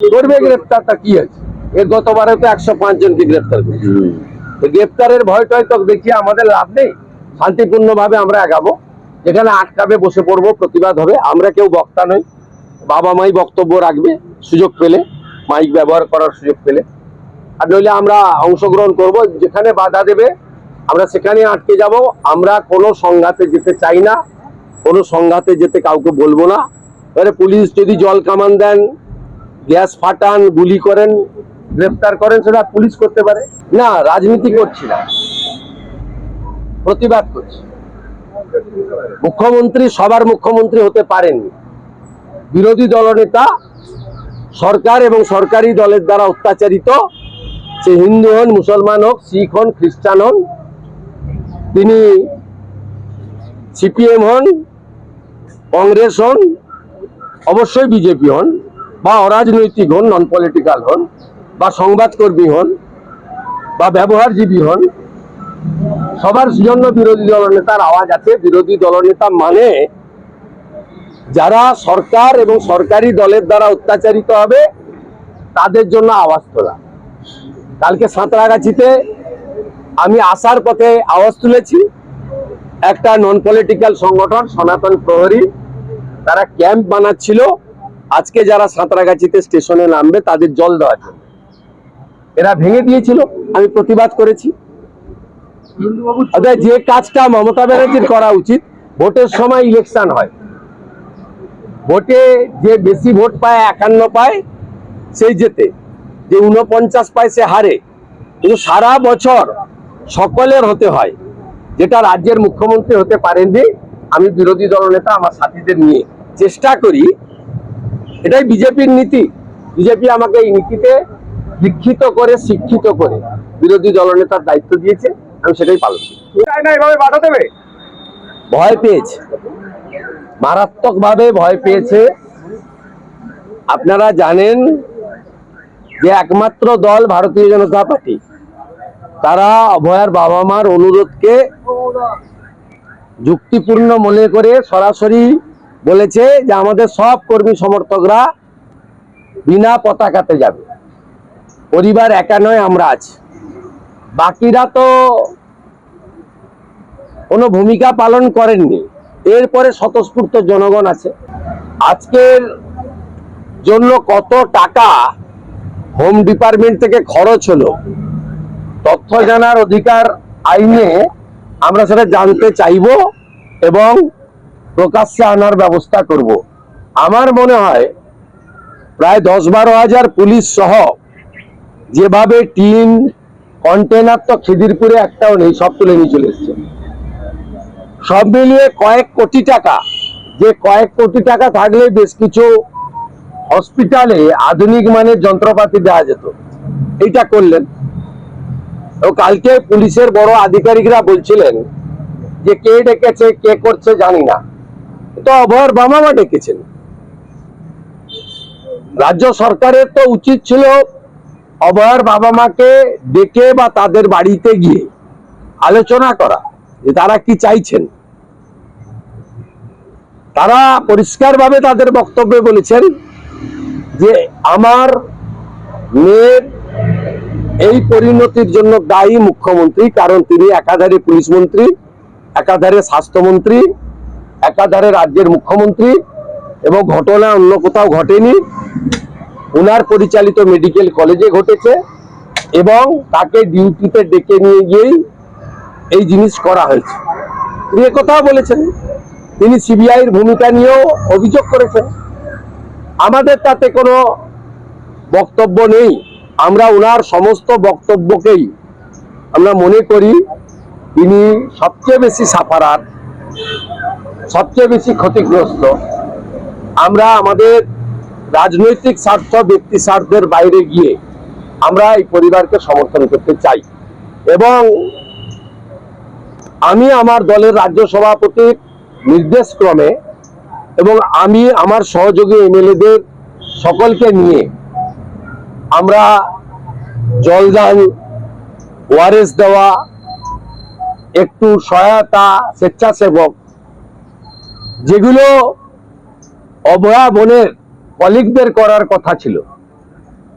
করবে গ্রেপ্তারটা কি আছে? এর গতবারে তো একশো পাঁচ জনকে গ্রেপ্তার করেছে। গ্রেপ্তারের ভয় টয় তো দেখিয়ে আমাদের লাভ নেই। শান্তিপূর্ণ ভাবে আমরা আগাবো যেখানে আটকাবে বসে পড়ব প্রতিবাদ হবে। আমরা কেউ বক্তা নই। বাবা মাই বক্তব্য রাখবে সুযোগ পেলে মাইক ব্যবহার করার সুযোগ পেলে। আর নইলে আমরা অংশগ্রহণ করব। যেখানে বাধা দেবে আমরা সেখানে আটকে যাব। আমরা কোনো সংঘাতে যেতে চাই না। কোনো সংঘাতে যেতে কাউকে বলব না। এবারে পুলিশ যদি জল কামান দেন গ্যাস ফাটান, গুলি করেন, গ্রেফতার করেন, সেটা পুলিশ করতে পারে? না, রাজনীতি করছি না। প্রতিবাদ করছি। মুখ্যমন্ত্রী, সবার মুখ্যমন্ত্রী হতে পারেননি। বিরোধী দলনেতা, সরকার এবং সরকারি দলের দ্বারা অত্যাচারিত, সে হিন্দু হন, মুসলমান হোক, শিখ হন, খ্রিস্টান হন, তিনি সিপিএম হন, কংগ্রেস হন, অবশ্যই বিজেপি হন। বা অরাজনৈতিক হন নন পলিটিক্যাল হন, বা সংবাদকর্মী হন, বা ব্যবহারজীবী হন, সবার জন্য বিরোধী দলনেতার আওয়াজ আছে। বিরোধী দলনেতা মানে যারা সরকার এবং সরকারি দলের দ্বারা অত্যাচারিত হবে, তাদের জন্য আওয়াজ তোলা। কালকে সাঁতরাগাছিতে আমি আসার পথে আওয়াজ তুলেছি। একটা নন পলিটিক্যাল সংগঠন, সনাতন প্রহরী, তারা ক্যাম্প বানাচ্ছিল। আজকে যারা সাঁতরাগাছিতে স্টেশনে নামবে, তাদের জল দেওয়ার জন্য। এরা ভেঙে দিয়েছিল, আমি প্রতিবাদ করেছি। যে কাজটা মমতা ব্যানার্জির করা উচিত, ভোটের সময় ইলেকশন হয়। ভোটে যে বেশি ভোট পায়, একান্ন পায়, সেই জেতে। যে উনপঞ্চাশ পায়, সে হারে। কিন্তু সারা বছর সকলের হতে হয়, যেটা রাজ্যের মুখ্যমন্ত্রী হতে পারেননি, আমি বিরোধী দলনেতা, আমার সাথীদের নিয়ে। চেষ্টা করি এটাই বিজেপির নীতি। বিজেপি আমাকে এই নীতিতে দীক্ষিত করে শিক্ষিত করে বিরোধী দলনেতার দায়িত্ব দিয়েছে আমি সেটাই পালন এভাবে বাধা দেবে? ভয় পেয়েছে। মারাত্মক ভাবে ভয় পেয়েছে। আপনারা জানেন যে একমাত্র দল ভারতীয় জনতা পার্টি। তারা অভয়ার বাবা মার অনুরোধকে যুক্তিপূর্ণ মনে করে সরাসরি বলেছে যে আমাদের সব কর্মী সমর্থকরা বিনা পতাকাতে যাবে। পরিবার একা নয়, আমরা আছি। বাকিরা তো কোনো ভূমিকা পালন করেননি। এরপরে স্বতঃস্ফূর্ত জনগণ আছে। আজকের জন্য কত টাকা হোম ডিপার্টমেন্ট থেকে খরচ হলো, তথ্য জানার অধিকার আইনে আমরা সেটা জানতে চাইব এবং প্রকাশ্যে আনার ব্যবস্থা করব। আমার মনে হয় প্রায় দশ বারো হাজার পুলিশ সহ যেভাবে টিন, কন্টেনার তো খিদিরপুরে একটাও নেই, সব তুলে নিয়ে চলে এসছে। সব মিলিয়ে কয়েক কোটি টাকা, যে কয়েক কোটি টাকা থাকলে বেশ কিছু হসপিটালে আধুনিক মানের যন্ত্রপাতি দেওয়া যেত। এইটা করলেন। এবং কালকে পুলিশের বড় আধিকারিকরা বলছিলেন যে কে ডেকেছে, কে করছে জানি না। তো অভয়ের বামামা ডেকেছেন। রাজ্য সরকারের তো উচিত ছিল অভয়ের বাবা মাকে ডেকে বা তাদের বাড়িতে গিয়ে আলোচনা করা যে তারা কি চাইছেন। তারা পরিষ্কারভাবে তাদের বক্তব্যে বলেছেন যে আমার মেয়ের এই পরিণতির জন্য দায়ী মুখ্যমন্ত্রী, কারণ তিনি একাধারে পুলিশ মন্ত্রী, একাধারে স্বাস্থ্যমন্ত্রী একাধারে রাজ্যের মুখ্যমন্ত্রী এবং ঘটনা অন্য কোথাও ঘটেনি। ওনার পরিচালিত মেডিকেল কলেজে ঘটেছে এবং তাকে ডিউটিতে ডেকে নিয়ে গিয়েই এই জিনিস করা হয়েছে। তিনি কথাও বলেছেন, তিনি সিবিআইয়ের ভূমিকা নিয়েও অভিযোগ করেছেন। আমাদের তাতে কোনো বক্তব্য নেই। আমরা ওনার সমস্ত বক্তব্যকেই আমরা মনে করি, তিনি সবচেয়ে বেশি সাফারার। সবচেয়ে বেশি ক্ষতিগ্রস্ত আমরা আমাদের রাজনৈতিক স্বার্থ, ব্যক্তি স্বার্থের বাইরে গিয়ে আমরা এই পরিবারকে সমর্থন করতে চাই। এবং আমি আমার দলের রাজ্য সভাপতির নির্দেশ ক্রমে এবং আমি আমার সহযোগী এমএলএদের সকলকে নিয়ে আমরা জলদান, ওয়ারেস দেওয়া, একটু সহায়তা, স্বেচ্ছাসেবক যেগুলো অভয়া বনের কলিগদের করার কথা ছিল।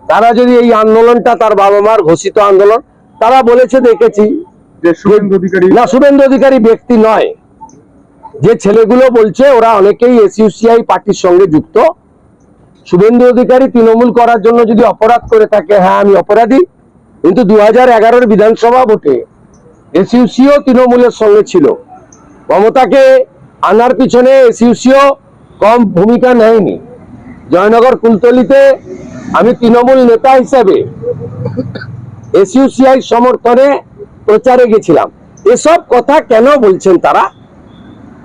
তারা যদি এই আন্দোলনটা তার বাবা মার ঘোষিত আন্দোলন তারা বলেছে দেখেছি যে শুভেন্দু অধিকারী না শুভেন্দু অধিকারী ব্যক্তি নয়। যে ছেলেগুলো বলছে ওরা অনেকেই এসইউসিআই পার্টির সঙ্গে যুক্ত। শুভেন্দু অধিকারী তৃণমূল করার জন্য যদি অপরাধ করে থাকে হ্যাঁ আমি অপরাধী। কিন্তু দু হাজার বিধানসভা ভোটে এসইউসিও তৃণমূলের সঙ্গে ছিল। মমতাকে আনার পিছনে এসইউসিও কম ভূমিকা নেয়নি। জয়নগর কুলতলিতে আমি তৃণমূল নেতা হিসেবে এসইউসিআই সমর্থনে প্রচারে গেছিলাম। এসব কথা কেন বলছেন তারা?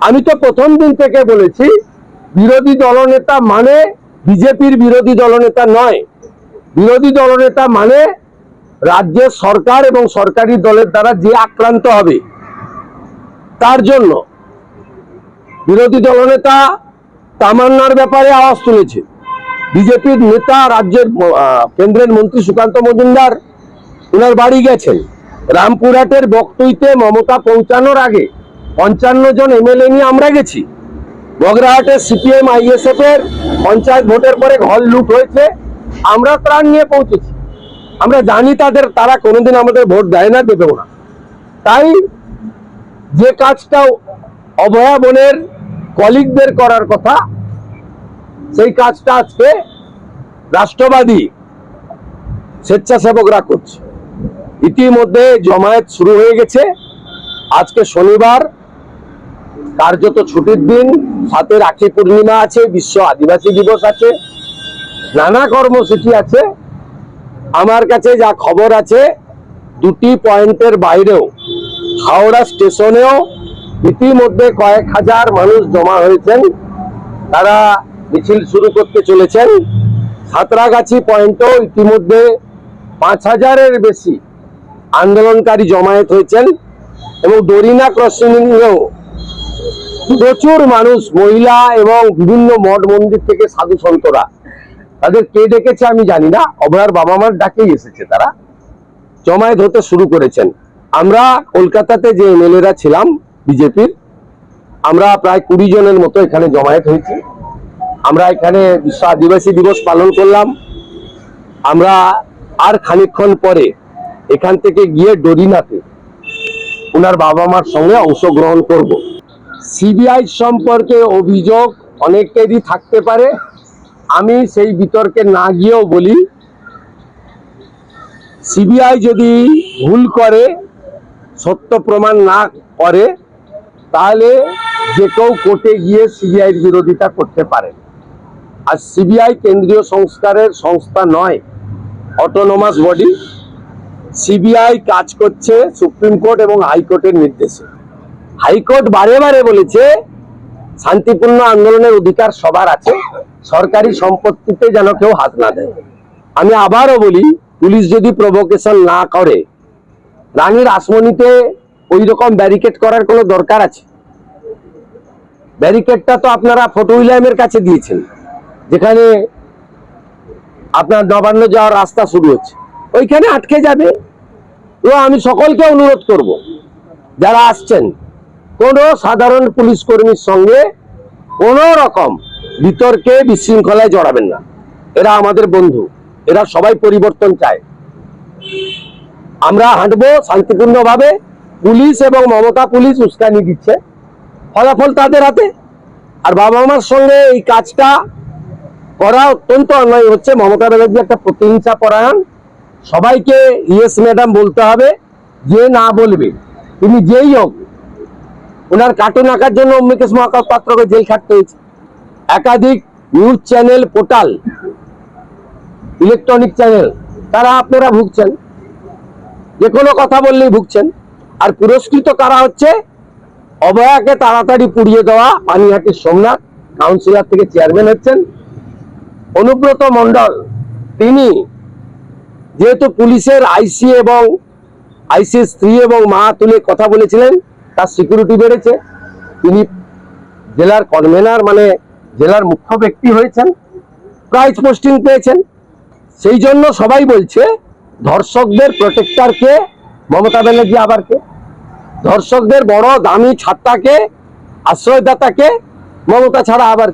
আমি তো প্রথম দিন থেকে বলেছি, বিরোধী দলনেতা মানে বিজেপির বিরোধী দলনেতা নয়। বিরোধী দলনেতা মানে রাজ্যের সরকার এবং সরকারি দলের দ্বারা যে আক্রান্ত হবে, তার জন্য বিরোধী দলনেতা তামান্নার ব্যাপারে আওয়াজ তুলেছে। বিজেপির নেতা রাজ্যের কেন্দ্রের মন্ত্রী সুকান্ত মজুমদার ওনার বাড়ি গেছেন। রামপুরহাটের বক্তইতে মমতা পৌঁছানোর আগে পঞ্চান্ন জন এমএলএ নিয়ে আমরা গেছি। বগরাহাটের সিপিএম আইএসএফ এর পঞ্চায়েত ভোটের পরে ঘর লুট হয়েছে। আমরা ত্রাণ নিয়ে পৌঁছেছি। আমরা জানি তাদের, তারা কোনোদিন আমাদের ভোট দেয় না, দেবেও না। তাই যে কাজটা অভয়া বনের কলিগদের করার কথা, সেই কাজটা আজকে রাষ্ট্রবাদী স্বেচ্ছাসেবকরা করছে। ইতিমধ্যে জমায়েত শুরু হয়ে গেছে। আজকে শনিবার, কার্যত ছুটির দিন, সাথে রাখি পূর্ণিমা আছে, বিশ্ব আদিবাসী দিবস আছে, নানা কর্মসূচি আছে। আমার কাছে যা খবর আছে, দুটি পয়েন্টের বাইরেও, হাওড়া স্টেশনেও ইতিমধ্যে কয়েক হাজার মানুষ জমা হয়েছেন। তারা মিছিল শুরু করতে চলেছেন। সাঁতরাগাছি পয়েন্টও ইতিমধ্যে পাঁচ হাজারের বেশি আন্দোলনকারী জমায়েত হয়েছেন এবং ডরিনা ক্রসিংয়েও প্রচুর মানুষ, মহিলা এবং বিভিন্ন মঠ মন্দির থেকে সাধু সন্তরা। তাদের কে ডেকেছে আমি জানি না। অভয়ার বাবা মার ডাকেই এসেছে তারা। জমায়েত হতে শুরু করেছেন। আমরা কলকাতাতে যে এমএলএরা ছিলাম বিজেপির আমরা প্রায় কুড়ি জনের মতো এখানে জমায়েত হয়েছি। আমরা এখানে বিশ্ব আদিবাসী দিবস পালন করলাম। আমরা আর খানিকক্ষণ পরে এখান থেকে গিয়ে ডরিনাতে ওনার বাবা মার সঙ্গে অংশগ্রহণ করব। সিবিআই সম্পর্কে অভিযোগ অনেকেরই থাকতে পারে। আমি সেই বিতর্কে না গিয়েও বলি, সিবিআই যদি ভুল করে, সত্য প্রমাণ না করে তাহলে যে কেউ কোর্টে গিয়ে সিবিআইয়ের বিরোধিতা করতে পারে। আর সিবিআই কেন্দ্রীয় সংস্কারের সংস্থা নয় অটোনোমাস বডি সিবিআই কাজ করছে সুপ্রিম কোর্ট এবং হাইকোর্টের নির্দেশে। হাইকোর্ট বারে বারে বলেছে, শান্তিপূর্ণ আন্দোলনের অধিকার সবার আছে, সরকারি সম্পত্তিতে যেন কেউ হাত না দেয়। আমি আবারও বলি, পুলিশ যদি প্রভোকেশন না করে, রানীর আসমনিতে ওই রকম ব্যারিকেড করার কোনো দরকার আছে? ব্যারিকেডটা তো আপনারা ফটো উইলিয়ামের কাছে দিয়েছেন, যেখানে আপনার নবান্ন যাওয়ার রাস্তা শুরু হচ্ছে। ওইখানে আটকে যাবে। তো আমি সকলকে অনুরোধ করব, যারা আসছেন, কোনো সাধারণ পুলিশ কর্মীর সঙ্গে কোনো রকম বিতর্কে, বিশৃঙ্খলায় জড়াবেন না। এরা আমাদের বন্ধু, এরা সবাই পরিবর্তন চায়। আমরা হাঁটবো শান্তিপূর্ণভাবে। পুলিশ এবং মমতা পুলিশ উস্কানি দিচ্ছে। ফলাফল তাদের হাতে। আর বাবা মার সঙ্গে এই কাজটা করা অত্যন্ত অন্যায় হচ্ছে। মমতা ব্যানার্জি একটা প্রতিহিংসা পরায়ণ। সবাইকে, ইয়েস ম্যাডাম বলতে হবে, যে না বলবে। তিনি যেই হোক, ওনার কার্টুন আঁকার জন্য অম্বিকেশ মহাপাত্রকে জেল খাটতে হয়েছে। একাধিক news channel portal electronic channel তারা আপনারা ভুগছেন। যে কোনো কথা বললেই ভুগছেন। আর পুরস্কৃত কারা হচ্ছে? অভয়াকে তাড়াতাড়ি পুড়িয়ে দেওয়া পানিহাটির সোমনাথ কাউন্সিলর থেকে চেয়ারম্যান হচ্ছেন অনুব্রত মণ্ডল। তিনি যেহেতু পুলিশের আইসি এবং আইসি স্ত্রী এবং মা তুলে কথা বলেছিলেন, তার সিকিউরিটি বেড়েছে। তিনি জেলার কনভেনার মানে জেলার মুখ্য ব্যক্তি হয়েছেন প্রাইজ পোস্টিং পেয়েছেন। সেই জন্য সবাই বলছে, ধর্ষকদের প্রোটেক্টরকে মমতা ব্যানার্জি আবার কে ধর্ষকদের বড় দামি ছাত্রাকে আশ্রয়দাতাকে মমতা ছাড়া আবার?